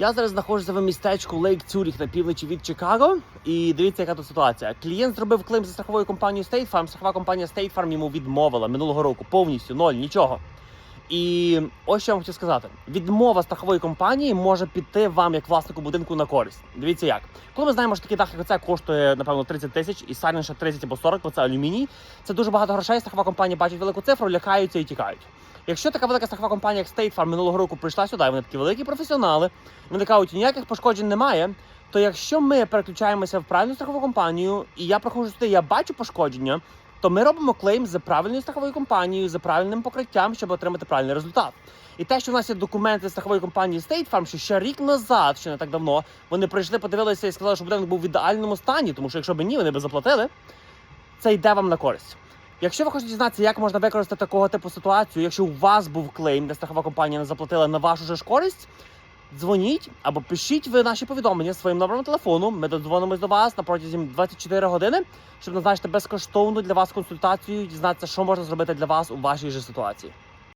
Я зараз знаходжуся в містечку Лейк Цюріх на півночі від Чикаго. І дивіться, яка тут ситуація. Клієнт зробив клейм за страховою компанією State Farm. Страхова компанія State Farm йому відмовила минулого року повністю ноль, нічого. І ось що я вам хотів сказати: відмова страхової компанії може піти вам як власнику будинку на користь. Дивіться як. Коли ми знаємо, що такий дах, як оце коштує напевно 30 тисяч, і сайленд ще 30 або 40, бо це алюміній. Це дуже багато грошей. Страхова компанія бачить велику цифру, лякаються і тікають. Якщо така велика страхова компанія, як State Farm минулого року прийшла сюди, вони такі великі професіонали, вони кажуть, ніяких пошкоджень немає. То якщо ми переключаємося в правильну страхову компанію, і я проходжу сюди, я бачу пошкодження, то ми робимо клейм за правильною страховою компанією, за правильним покриттям, щоб отримати правильний результат. І те, що в нас є документи страхової компанії State Farm, що ще рік назад, ще не так давно, вони прийшли, подивилися і сказали, що будинок був в ідеальному стані, тому що якщо б ні, вони б заплатили. Це йде вам на користь. Якщо ви хочете дізнатися, як можна використати такого типу ситуацію, якщо у вас був клейм, де страхова компанія не заплатила на вашу же ж користь, дзвоніть або пишіть ви наші повідомлення своїм номером телефону. Ми додзвонимось до вас на протязі 24 години, щоб назначити безкоштовну для вас консультацію дізнатися, що можна зробити для вас у вашій же ситуації.